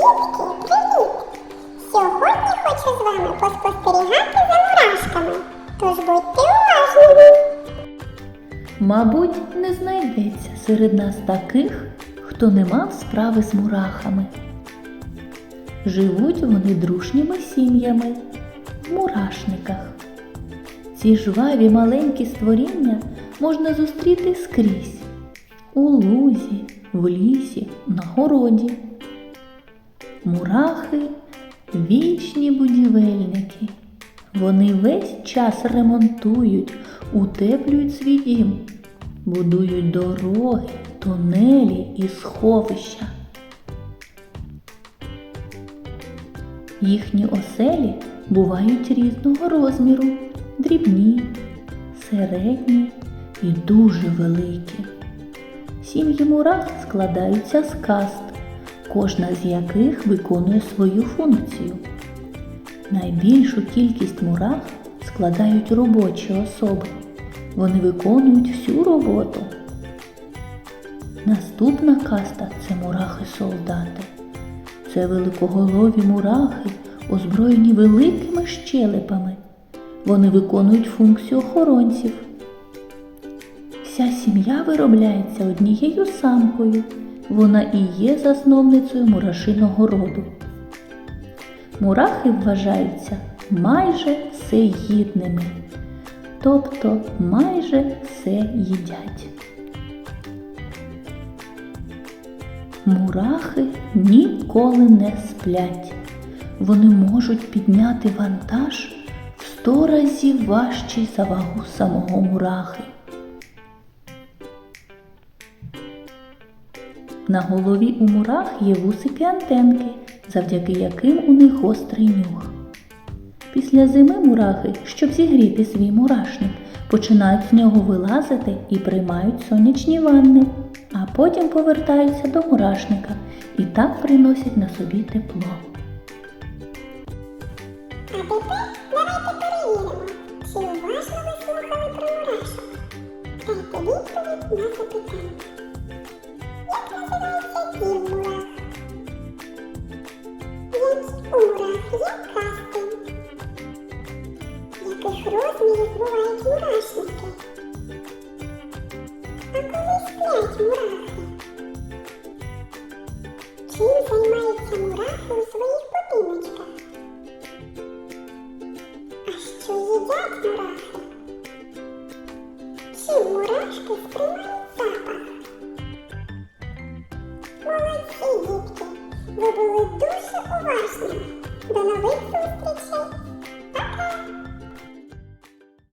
Дітки, привіт! Сьогодні хочу з вами поспостерігати за мурашками. Тож будьте уважними. Мабуть, не знайдеться серед нас таких, хто не мав справи з мурахами. Живуть вони дружніми сім'ями в мурашниках. Ці жваві маленькі створіння можна зустріти скрізь у лузі, в лісі, на городі. Мурахи вічні будівельники. Вони весь час ремонтують, утеплюють свій дім, будують дороги, тунелі і сховища. Їхні оселі бувають різного розміру, дрібні, середні і дуже великі. Сім'ї мурах складаються з каст, кожна з яких виконує свою функцію. Найбільшу кількість мурах складають робочі особи. Вони виконують всю роботу. Наступна каста це мурахи-солдати. Це великоголові мурахи, озброєні великими щелепами. Вони виконують функцію охоронців. Вся сім'я виробляється однією самкою. Вона і є засновницею мурашиного роду. Мурахи вважаються майже всеїдними, тобто майже все їдять. Мурахи ніколи не сплять. Вони можуть підняти вантаж в сто разів важчий за вагу самого мурахи. На голові у мурах є вусики антенки, завдяки яким у них гострий нюх. Після зими мурахи, щоб зігріти свій мурашник, починають з нього вилазити і приймають сонячні ванни, а потім повертаються до мурашника і так приносять на собі тепло. А відповідь на запитання. У мурах є касти? Яких розмірів бувають мурашники? А коли сплять мурахи? Чим займаються мурахи у своїх будиночках? А що їдять мурахи? Чим мурашки сприймають були дуже уважні. До нових зустрічей. Пока!